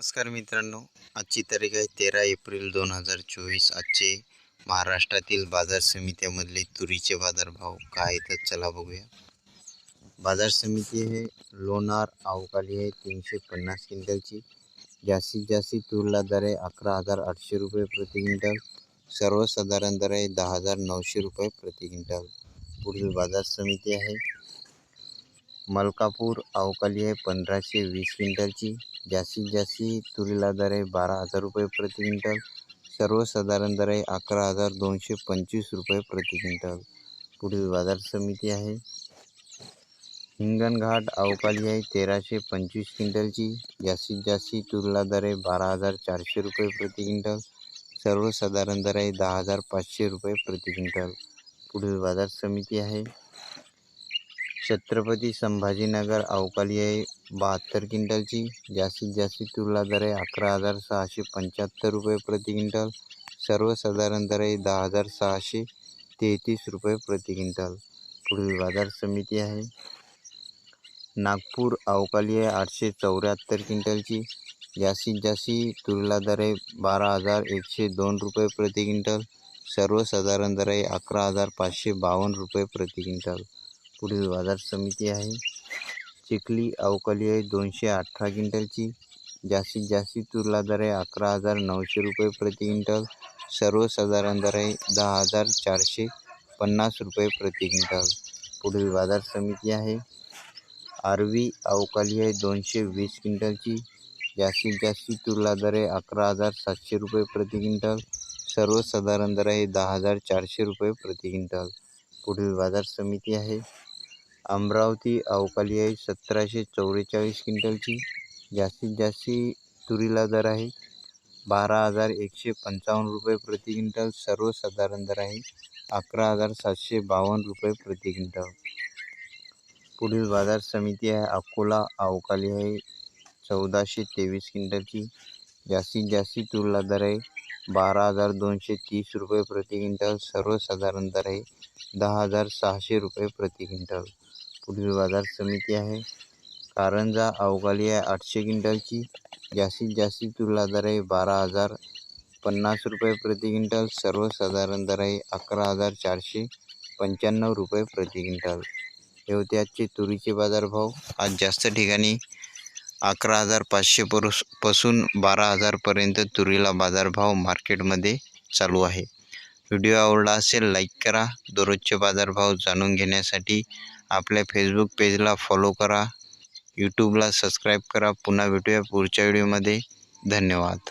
नमस्कार मित्रांनो आजची तारीख आहे तेरा एप्रिल दोन हजार चोवीस. आजचे महाराष्ट्रातील बाजार समित्यामधले तुरीचे बाजारभाव काय तर चला बघूया. बाजार समिती हे लोणार अवकाळी आहे तीनशे पन्नास क्विंटलची. जास्तीत जास्त तूरला दर आहे अकरा हजार आठशे रुपये प्रति क्विंटल. सर्वसाधारण दर आहे दहा हजार नऊशे रुपये प्रति क्विंटल. पुढील बाजार समिती आहे. मलकापूर अवकाली आहे पंधराशे वीस क्विंटलची जास्तीत जास्त तुरीला दर आहे बारा हजार रुपये प्रति क्विंटल. सर्वसाधारण दर आहे अकरा हजार दोनशे पंचवीस रुपये प्रति क्विंटल. पुढील बाजार समिती आहे. हिंगणघाट अवकाली आहे तेराशे पंचवीस क्विंटलची. जास्तीत जास्त तुरीला दर आहे बारा हजार चारशे रुपये प्रति क्विंटल. सर्वसाधारण दर आहे दहा हजार पाचशे रुपये प्रति क्विंटल. पुढील बाजार समिती आहे. छत्रपती संभाजीनगर अवकाली आहे. बहात्तर क्विंटलची. जास्तीत जास्त तुरीला दर आहे अकरा हज़ार सहाशे पंच्याहत्तर रुपये प्रति क्विंटल. सर्वसाधारण दर आहे दहा हज़ार सहाशे तेहतीस रुपये प्रति क्विंटल. पुढील बाज़ार समिती आहे. नागपूर अवकाली आहे आठशे चौऱ्याहत्तर क्विंटलची. जास्तीत जास्त तुरीला दर आहे बारा हज़ार एकशे दोन रुपये प्रति क्विंटल. सर्वसाधारण दर आहे अकरा हज़ार पाचशे बावन्न रुपये प्रति क्विंटल. पुढील बाजार समिती आहे. चिखली अवकाली आहे दोनशे अठरा क्विंटलची. जास्तीत जास्त तुरला दर आहे अकरा हजार नऊशे रुपये प्रति क्विंटल. सर्वसाधारण दर आहे दहा हजार चारशे पन्नास रुपये प्रति क्विंटल. पुढील बाजार समिती आहे. आरवी अवकाली आहे दोनशे वीस क्विंटलची. जास्तीत जास्त तुरला दर आहे अकरा हजार सातशे रुपये प्रति क्विंटल. सर्वसाधारण दर आहे दहा हजार चारशे रुपये प्रति क्विंटल. पुढील बाजार समिती आहे. अमरावती अवकाली आहे. सतराशे चौवेचाळीस क्विंटलची जास्तीत जास्त तुरीला दर आहे. बारा हजार एकशे पंचावन्न रुपये प्रति क्विंटल सर्वसाधारण दर आहे. अकरा हजार सातशे बावन्न रुपये प्रति क्विंटल. पुढील बाजार समिती आहे. अकोला अवकाली आहे. चौदाशे तेवीस क्विंटलची जास्तीत जास्त तुरीला दर आहे. बारा हजार दोनशे तीस रुपये प्रति क्विंटल सर्वसाधारण दर आहे. दहा हजार सहाशे रुपये प्रति क्विंटल. पुढील बाजार समिती आहे? कारंजा अवकाली आहे आठशे क्विंटलची. जास्तीत जास्त तुला दर आहे बारा हजार. पन्नास रुपये प्रति क्विंटल. सर्वसाधारण दर आहे अकरा हजार चारशे पंच्याण्णव रुपये प्रति क्विंटल. हे होते आजचे तुरीचे बाजारभाव. आज जास्त ठिकाणी अकरा हजार पाचशे परुसपासून बारा हजारपर्यंत तुरीला बाजारभाव मार्केटमध्ये चालू आहे. व्हिडिओ आवडला असेल लाईक करा. दररोजचे बाजारभाव जाणून घेण्यासाठी आपल्या फेसबुक पेजला फॉलो करा. यूट्यूबला सबस्क्राईब करा. पुन्हा भेटूया पुढच्या व्हिडिओमध्ये धन्यवाद.